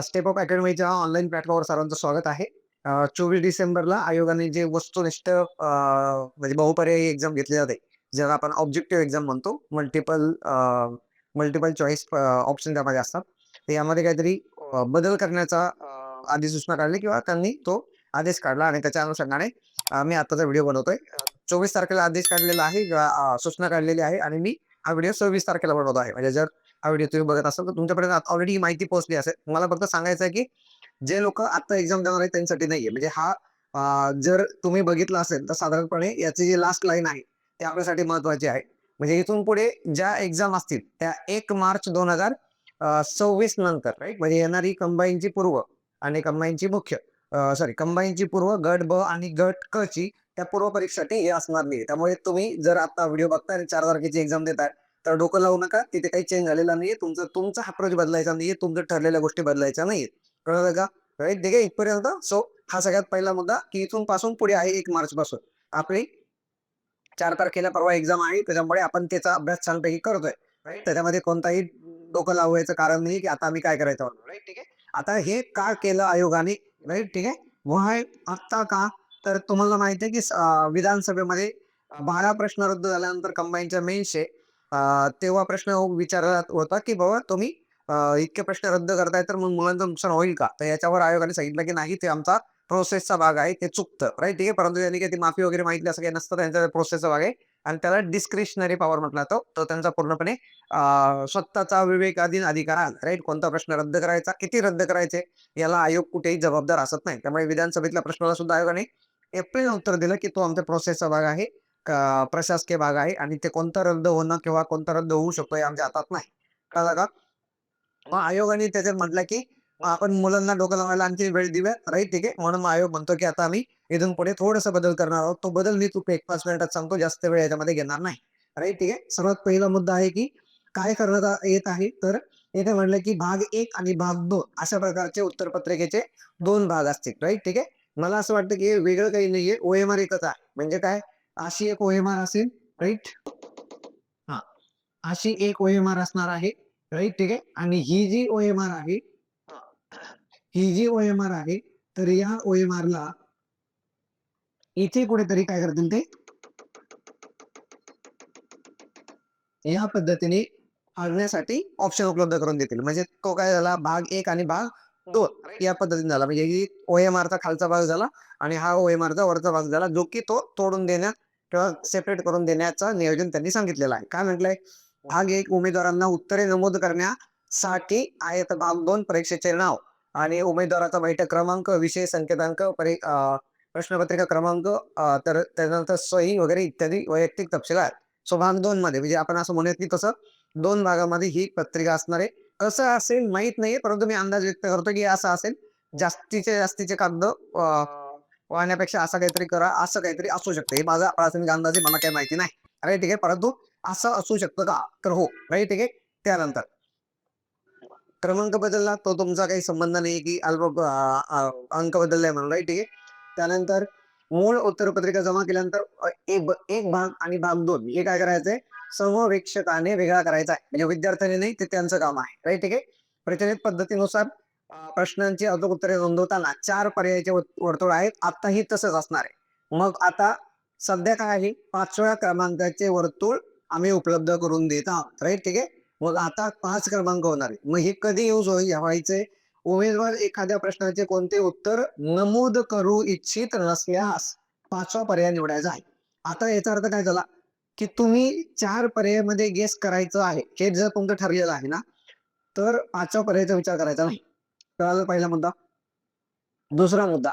Step up अकॅडमीच्या online प्लॅटफॉर्मवर सर्वांचं स्वागत आहे. चोवीस डिसेंबरला आयोगाने जे वस्तुनिष्ठ म्हणजे बहुपर्यायी एक्झाम घेतली जाते, ज्याला आपण ऑब्जेक्टिव्ह एक्झाम म्हणतो. मल्टिपल मल्टिपल चॉईस ऑप्शन त्यामध्ये असतात. तर यामध्ये काहीतरी बदल करण्याचा अधिसूचना काढली किंवा त्यांनी तो आदेश काढला आणि त्याच्या अनुषंगाने मी आत्ताचा व्हिडिओ बनवतोय. 24 तारखेला आदेश काढलेला आहे सूचना काढलेली आहे आणि मी हा व्हिडिओ 26 तारखेला बनवतो आहे. म्हणजे जर हा व्हिडिओ तुम्ही बघत असाल तर तुमच्यापर्यंत ऑलरेडी ही माहिती पोहोचली असेल. मला फक्त सांगायचं आहे, की जे लोक आता एक्झाम देणार आहेत त्यांच्यासाठी नाहीये. म्हणजे हा जर तुम्ही बघितला असेल तर साधारणपणे याची जी लास्ट लाईन आहे, ते आपल्यासाठी महत्त्वाची आहे. म्हणजे इथून पुढे ज्या एक्झाम असतील त्या एक मार्च 2026 नंतर राईट म्हणजे येणारी कंबाईनची पूर्व आणि कंबाईनची मुख्य सॉरी कंबाईनची पूर्व गट ब आणि गट क ची त्या पूर्व परीक्षेसाठी हे असणार नाही. त्यामुळे तुम्ही जर आता व्हिडिओ बघताय चार तारखेची एक्झाम देताय, तर डोकं लावू नका. तिथे काही चेंज झालेला नाहीये. तुमचं तुमचा अप्रोच बदलायचा नाहीये. तुमच्या ठरलेल्या गोष्टी बदलायच्या नाहीये कळलं का? राईट ठीक आहे इथपर्यंत. सो हा सगळ्यात पहिला मुद्दा, की इथून पासून पुढे आहे एक मार्च पासून आपली चार तारखेला परवा एक्झाम आहे. त्याच्यामुळे आपण त्याचा अभ्यास छानपैकी करतोय. त्याच्यामध्ये कोणताही डोकं लावायचं कारण नाही, की आता आम्ही काय करायचं राईट ठीक आहे. आता हे का केलं आयोगाने? राईट ठीक आहे. व्हाय आता का? तर तुम्हाला माहिती आहे, की विधानसभेमध्ये 12 प्रश्न रद्द झाल्यानंतर कंबाईनच्या मेन्सचे तेव्हा प्रश्न विचारला होता, की बाबा तुम्ही इतके प्रश्न रद्द करताय तर मग मुलांचं नुकसान होईल का? तर याच्यावर आयोगाने सांगितलं, की नाही ते आमचा प्रोसेसचा भाग आहे. ते चुकतं. राईट ठीक आहे. परंतु त्यांनी काही माफी वगैरे माहिती असं काही नसतं. त्यांचा प्रोसेसचा भाग आहे आणि त्याला डिस्क्रिशनरी पॉवर म्हटला जातो. तो त्यांचा पूर्णपणे स्वतःचा विवेकाधीन अधिकार राईट कोणता प्रश्न रद्द करायचा, किती रद्द करायचे याला आयोग कुठेही जबाबदार असत नाही. त्यामुळे विधानसभेतल्या प्रश्नाला सुद्धा आयोगाने एप्रिल उत्तर दिलं, की तो आमच्या प्रोसेसचा भाग आहे. प्रशासकीय भाग आहे आणि ते कोणतं रद्द होणं किंवा कोणता रद्द होऊ शकतो हे आमच्या हातात नाही. कळलं का? मग आयोगाने त्याच्यात म्हटलं, की मग आपण मुलांना डोकं लावायला आणखी वेळ दिव्या राईट ठीक आहे. म्हणून मग आयोग म्हणतो, की आता आम्ही इथून पुढे थोडासा बदल करणार आहोत. तो बदल मी तू 1-5 मिनिटात सांगतो. जास्त वेळ याच्यामध्ये घेणार नाही. राईट ठीक आहे. सर्वात पहिला मुद्दा आहे, की काय करण्यात येत आहे, तर येथे म्हणलं की भाग एक आणि भाग दोन अशा प्रकारचे उत्तरपत्रिकेचे दोन भाग असतील. राईट ठीक आहे. मला असं वाटतं, की वेगळं काही नाहीये. ओएमआर एकच आहे. म्हणजे काय? अशी एक ओएमआर असेल. राईट हा अशी एक ओएमआर असणार आहे. राईट ठीक आहे. आणि ही जी ओएमआर आहे ही जी ओएमआर आहे, तर या ओएमआरला इथे कुठेतरी काय करतील ते या पद्धतीने आणण्यासाठी ऑप्शन उपलब्ध करून देतील. म्हणजे तो काय झाला भाग एक आणि भाग 2 या पद्धतीने झाला. म्हणजे ही ओएमआरचा खालचा भाग झाला आणि हा ओएमआरचा वरचा भाग झाला, जो की तो तोडून देण्यात किंवा सेपरेट करून देण्याचं नियोजन त्यांनी सांगितलेलं आहे. काय म्हटलंय? भाग 1 उमेदवारांना उत्तरे नमूद करण्यासाठी आहे तर भाग 2 परीक्षेचे नाव आणि उमेदवाराचा बैठक क्रमांक, विषय संकेतांक, परी प्रश्नपत्रिका क्रमांक तर त्यानंतर सही वगैरे इत्यादी वैयक्तिक तपशील आहेत. सो भाग 2 मध्ये म्हणजे आपण असं म्हणूयात, की तसं 2 भागामध्ये ही पत्रिका असणार आहे. असं असेल माहीत नाहीये, परंतु मी अंदाज व्यक्त करतो, की असं असेल. जास्तीचे जास्तीचे कागद वाहण्यापेक्षा असं काहीतरी करा, असं काहीतरी असू शकतं. हे माझा प्राथमिक अंदाज मला काही माहिती नाही. राइट ठीक आहे. परंतु असं असू शकतं का? तर हो. राईट ठीक आहे. त्यानंतर क्रमांक बदलला तो तुमचा काही संबंध नाही, की अल्प अंक बदललाय म्हणून. राईट ठीक आहे. त्यानंतर मूळ उत्तरपत्रिका जमा केल्यानंतर एक एक भाग आणि भाग दोन हे काय करायचंय? समवेक्षकाने वेगळा करायचा आहे. म्हणजे विद्यार्थ्याने नाही, ते त्यांचं काम आहे. राइट ठीक आहे. प्रचलित पद्धतीनुसार प्रश्नांची अचूक उत्तरे नोंदवताना चार पर्यायाचे वर्तुळ आहेत. आताही तसंच असणार आहे. मग आता सध्या काय आहे? पाचव्या क्रमांकाचे वर्तुळ आम्ही उपलब्ध करून देत आहोत. राइट ठीक आहे. मग आता पाच क्रमांक होणार आहे. मग हे कधी यूज होईल व्हायचंय? उमेदवार एखाद्या प्रश्नाचे कोणते उत्तर नमूद करू इच्छित नसल्यास पाचवा पर्याय निवडायचा आहे. आता याचा अर्थ काय झाला? की तुम्ही चार पर्यायामध्ये गेस करायचं आहे. हे जर तुमचं ठरलेलं आहे ना, तर पाचव्या पर्यायाचा विचार करायचा नाही. कळालं पहिला मुद्दा. दुसरा मुद्दा,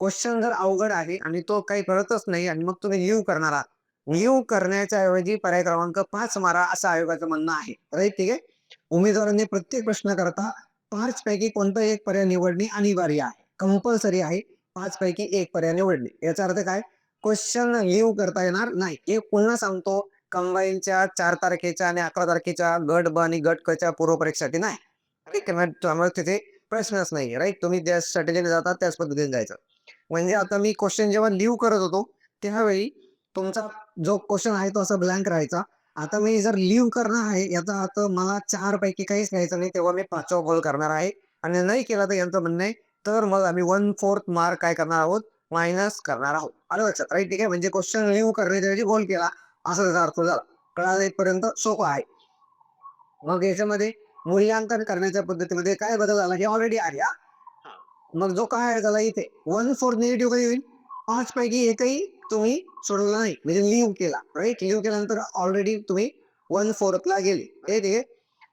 क्वेश्चन जर अवघड आहे आणि तो काही कळतच नाही आणि मग तुम्ही लिव्ह करणार आहात. लिव्ह करण्याच्या ऐवजी पर्याय क्रमांक पाच मारा असं आयोगाचं म्हणणं आहे. राईट ठीक आहे. उमेदवारांनी प्रत्येक प्रश्नाकरता पाच पैकी कोणताही एक पर्याय निवडणे अनिवार्य आहे. कंपल्सरी आहे. पाच पैकी एक पर्याय निवडणे. याचा अर्थ काय? क्वेश्चन लिव्ह करता येणार नाही. हे पुन्हा सांगतो कंबाईनच्या चार तारखेच्या आणि 11 तारखेच्या गट ब आणि गट कच्या पूर्व परीक्षेसाठी नाही. ठीक आहे. त्यामुळे तिथे प्रश्नच नाही. राईट तुम्ही ज्या स्ट्रॅटेजीने जाता त्याच पद्धतीने जायचं. म्हणजे आता मी क्वेश्चन जेव्हा लिव्ह करत होतो, त्यावेळी तुमचा जो क्वेश्चन आहे तो असा ब्लँक राहायचा. आता मी जर लिव्ह करणार आहे याचा अर्थ मला चार पैकी काहीच घ्यायचं नाही. तेव्हा मी पाचवा बॉल करणार आहे. आणि नाही केला तर यांचं म्हणणं आहे तर मग आम्ही वन फोर्थ मार्क काय करणार आहोत? मायनस करणार आहोत. आलं लक्षात राईट ठीक आहे? म्हणजे क्वेश्चन लिव्ह करण्याच्या ऐवजी गोल केला. असा त्याचा अर्थ झाला. कळाला इथपर्यंत? सोपं आहे. मग याच्यामध्ये मूल्यांकन करण्याच्या पद्धतीमध्ये काय बदल झाला हे ऑलरेडी आहे मग जो काय झाला इथे? वन फोर्थ निगेटिव्ह कधी होईल? पाच पैकी एकही तुम्ही सोडवला नाही. म्हणजे लिव्ह केला. राईट लिव्ह केल्यानंतर ऑलरेडी तुम्ही वन फोर्थला गेले. हे आहे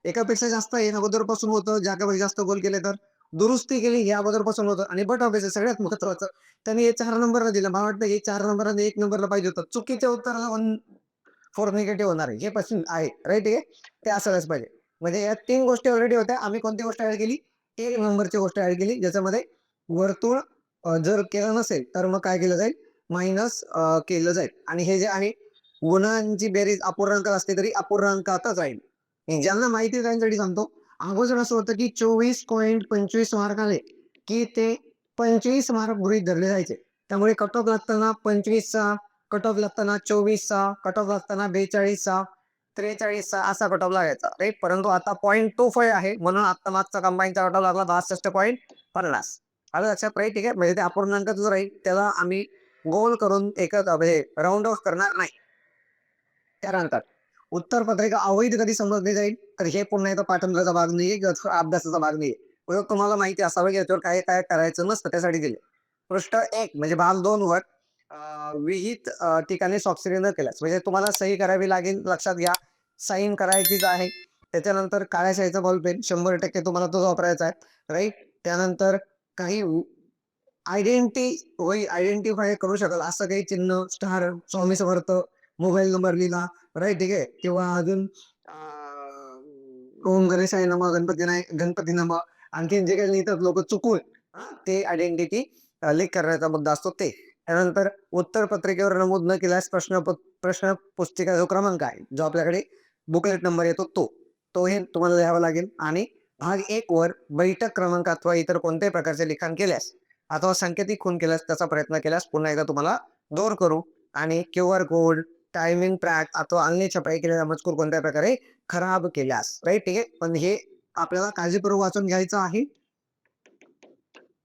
एकापेक्षा जास्त हे अगोदरपासून होतं. ज्याकापेक्षा जास्त गोल केले तर दुरुस्ती केली हे अगोदरपासून होतं. आणि बट ऑफिस सगळ्यात महत्वाचं त्यांनी हे चार नंबरला दिलं. मला वाटतं हे चार नंबरला एक नंबरला पाहिजे होतं. चुकीच्या उत्तराला वन फोर निगेटिव्ह होणार आहे. हे पासून आहे. राईट आहे ते असायलाच पाहिजे. म्हणजे या तीन गोष्टी ऑलरेडी होत्या. आम्ही कोणती गोष्ट ऍड केली? एक नंबरची गोष्ट ऍड केली. ज्याच्यामध्ये वर्तुळ जर केलं नसेल तर मग काय केलं जाईल? मायनस केलं जाईल. आणि हे जे आहे गुणांची बेरीज अपूर्णांक असते तरी अपूर्णांकातच राहील. ज्यांना माहिती त्यांच्यासाठी सांगतो. अगोदर असं होतं की चोवीस पॉईंट पंचवीस मार्क आले की ते पंचवीस मार्क गृहित धरले जायचे. त्यामुळे कट ऑफ लागताना पंचवीसचा कट ऑफ लागताना चोवीसचा कट ऑफ लागताना बेचाळीसचा त्रेचाळीसचा असा कट ऑफ लागायचा. राईट परंतु आता पॉईंट टू फाईव्ह आहे म्हणून आता मागचा कंबाईनचा कट ऑफ लागला बासष्ट पॉईंट पन्नास. आलं लक्षात राहील ठीक आहे? म्हणजे ते अपूर्णांक जो राहील त्याला आम्ही गोल करून एकच म्हणजे राऊंड ऑफ करणार नाही. त्यानंतर उत्तर पत्रिका अवैध कधी समजली जाईल? तर हे पुन्हा एकदा पाठांतराचा भाग नाही किंवा अभ्यासाचा भाग नाही उलट तुम्हाला माहिती असावं की याच्यावर काय काय करायचं नसतं त्यासाठी दिले. पृष्ठ एक म्हणजे भाग दोन वर विहित ठिकाणी स्वाक्षरी न केल्यास. म्हणजे तुम्हाला सही करावी लागेल लक्षात घ्या. साईन करायचीच आहे. त्याच्यानंतर काळ्या शाईचा बॉल पेन शंभर टक्के तुम्हाला तो वापरायचा आहे. राईट त्यानंतर काही आयडेंटिटी होई आयडेंटिफाय करू शकाल असं काही चिन्ह star Swami Samarth mobile number लिहिला राईट ठीक आहे? किंवा अजून ओम गणेश आहे नम गणपती नाही गणपती नम आणखीन जे काही लिहितात लोक चुकून ते आयडेंटिटी लेख करण्याचा मुद्दा असतो ते. त्यानंतर उत्तर पत्रिकेवर नमूद न केल्यास प्रश्न प- प्रश्न पुस्तिका जो क्रमांक आहे जो आपल्याकडे बुकलेट नंबर येतो तो तो हे तुम्हाला लिहावा लागेल. आणि भाग एक वर बैठक क्रमांक अथवा इतर कोणत्याही प्रकारचे लिखाण केल्यास अथवा सांकेतिक खून केल्यास त्याचा प्रयत्न केल्यास पुन्हा एकदा तुम्हाला दोर करू आणि Q R code timing track अथवा अन्य छपाई केलेला मजकूर कोणत्या प्रकारे खराब केल्यास. राईट ठीक आहे? पण हे आपल्याला काळजीपूर्वक वाचून घ्यायचं आहे.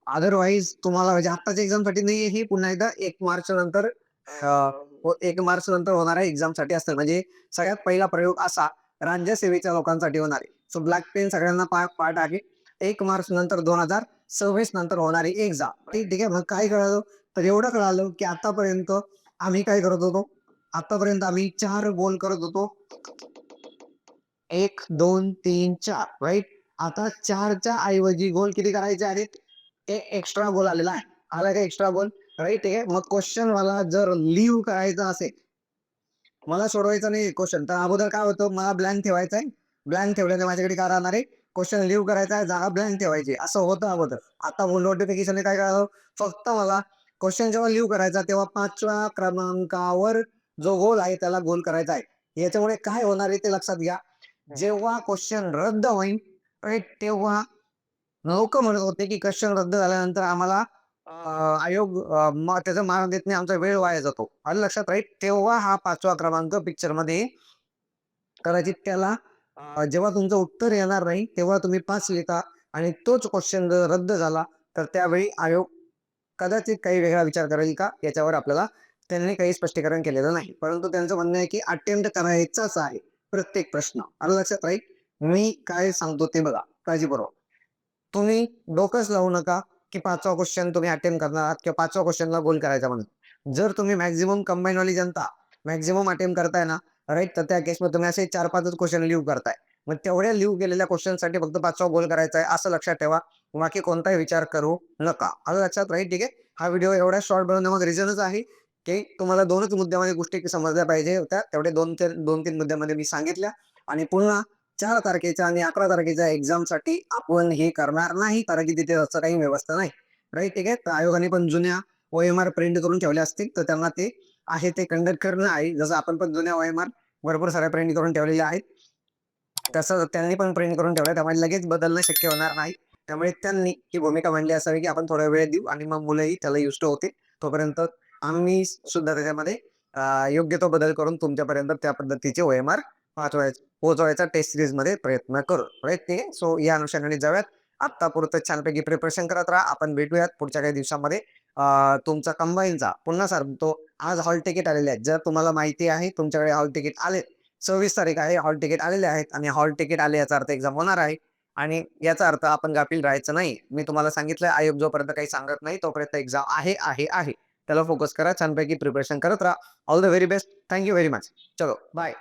अदरवाईज तुम्हाला म्हणजे आत्ताच्या एक्झामसाठी नाही ही पुन्हा एकदा एक मार्च नंतर हो, एक मार्च नंतर होणाऱ्या एक्झामसाठी असतं. म्हणजे सगळ्यात पहिला प्रयोग असा राज्यसेवेच्या लोकांसाठी होणार आहे. सो ब्लॅक पेन सगळ्यांना पा पाठ आहे. एक मार्च नंतर दोन हजार सव्वीस नंतर होणारी एक्झाम ठीक ठीक आहे? मग काय कळालं? तर एवढं कळालं की आतापर्यंत आम्ही काय करत होतो? आतापर्यंत आम्ही चार गोल करत होतो. एक दोन तीन चार राईट आता चारच्या ऐवजी गोल किती करायचे आहेत? एक एक्स्ट्रा गोल आलेला आहे. आला का एक्स्ट्रा गोल राईट ठीक आहे मग क्वेश्चन मला जर लिव्ह करायचा असेल मला सोडवायचं नाही क्वेश्चन तर अगोदर काय होतं? मला ब्लँक ठेवायचं आहे ब्लँक ठेवल्याने माझ्याकडे काय राहणार आहे? क्वेश्चन लिव्ह करायचा आहे जागा ब्लँक ठेवायची. असं होतं अगोदर. आता नोटिफिकेशन काय कळलं फक्त मला क्वेश्चन जेव्हा लिव्ह करायचा तेव्हा पाचव्या क्रमांकावर जो गोल आहे त्याला गोल करायचा आहे. याच्यामुळे काय होणार आहे ते लक्षात घ्या. जेव्हा क्वेश्चन रद्द होईल तेव्हा लोक म्हणत होते की क्वेश्चन रद्द झाल्यानंतर आम्हाला आयोग त्याचं मान देत नाही आमचा वेळ वाया जातो. आलं लक्षात राईट? तेव्हा हा पाचवा क्रमांक पिक्चरमध्ये कदाचित त्याला जेव्हा तुमचं उत्तर येणार नाही तेव्हा तुम्ही पास लिहिता आणि तोच क्वेश्चन जर रद्द झाला तर त्यावेळी आयोग कदाचित काही वेगळा विचार करेल का? याच्यावर आपल्याला त्यांनी काही स्पष्टीकरण केलेलं नाही. परंतु त्यांचं म्हणणं आहे की अटेम्प्ट करायचाच आहे प्रत्येक प्रश्न. आलं लक्षात राहील मी काय सांगतो ते बघा काळजीपूर्वक. तुम्ही डोकंच लावू नका की पाचवा क्वेश्चन तुम्ही अटेम्प्ट करणार आहात किंवा पाचवा क्वेश्चनला गोल करायचा म्हणून. जर तुम्ही मॅक्झिमम कंबाईन वाली जनता मॅक्झिमम अटेम्प्ट करताय ना राईट तर त्या केसमध्ये तुम्ही असे चार पाचच क्वेश्चन लिव्ह करताय. मग तेवढ्या लिव्ह केलेल्या क्वेश्चनसाठी फक्त पाचवा गोल करायचा आहे असं लक्षात ठेवा. बाकी कोणताही विचार करू नका. आलं लक्षात राईट ठीक आहे? हा व्हिडिओ एवढ्या शॉर्ट बनवण्यामध्ये रिझनच आहे की तुम्हाला दोनच मुद्द्यामध्ये गोष्टी समजल्या पाहिजे होत्या. तेवढे दोन ते दोन तीन मुद्द्यामध्ये मी सांगितल्या. आणि पुन्हा चार तारखेच्या आणि अकरा तारखेच्या एक्झामसाठी आपण हे करणार नाही कारण की तिथे असं काही व्यवस्था नाही. राईट ठीक आहे? तर आयोगाने पण जुन्या ओ एम आर प्रिंट करून ठेवल्या असतील तर त्यांना ते आहे ते कंडक्ट करणं आहे. जसं आपण पण जुन्या ओ एम आर भरपूर साऱ्या प्रिंट करून ठेवलेल्या आहेत. तसं त्यांनी पण प्रिंट करून ठेवलं त्यामुळे लगेच बदलणं शक्य होणार नाही. त्यामुळे त्यांनी ही भूमिका मांडली असावी की आपण थोडा वेळ देऊ आणि मग मुलंही त्याला युस्ट होते तोपर्यंत आम्ही सुद्धा त्याच्यामध्ये योग्य तो बदल करून तुमच्यापर्यंत त्या पद्धतीचे ओएमआर पोहोचवायचा पोहोचवायचा टेस्ट सिरीजमध्ये प्रयत्न करू. राईट सो या अनुषंगाने जाऊयात. आत्तापुरतं छानपैकी प्रिपरेशन करत राहा. आपण भेटूयात पुढच्या काही दिवसामध्ये. तुमचा कंबाईनचा पुन्हा सांगतो आज हॉल तिकीट आलेले आहेत. जर तुम्हाला माहिती आहे तुमच्याकडे हॉल तिकीट आले सव्वीस तारीख आहे हॉल तिकीट आलेले आहेत आणि हॉल तिकीट आले याचा अर्थ एक्झाम होणार आहे. आणि याचा अर्थ आपण गाफील राहायचं नाही. मी तुम्हाला सांगितलं आयोग जोपर्यंत काही सांगत नाही तोपर्यंत एक्झाम आहे आहे आहे. त्याला फोकस करा छानपैकी प्रिपरेशन करत राहा. All the very best thank you very much चलो बाय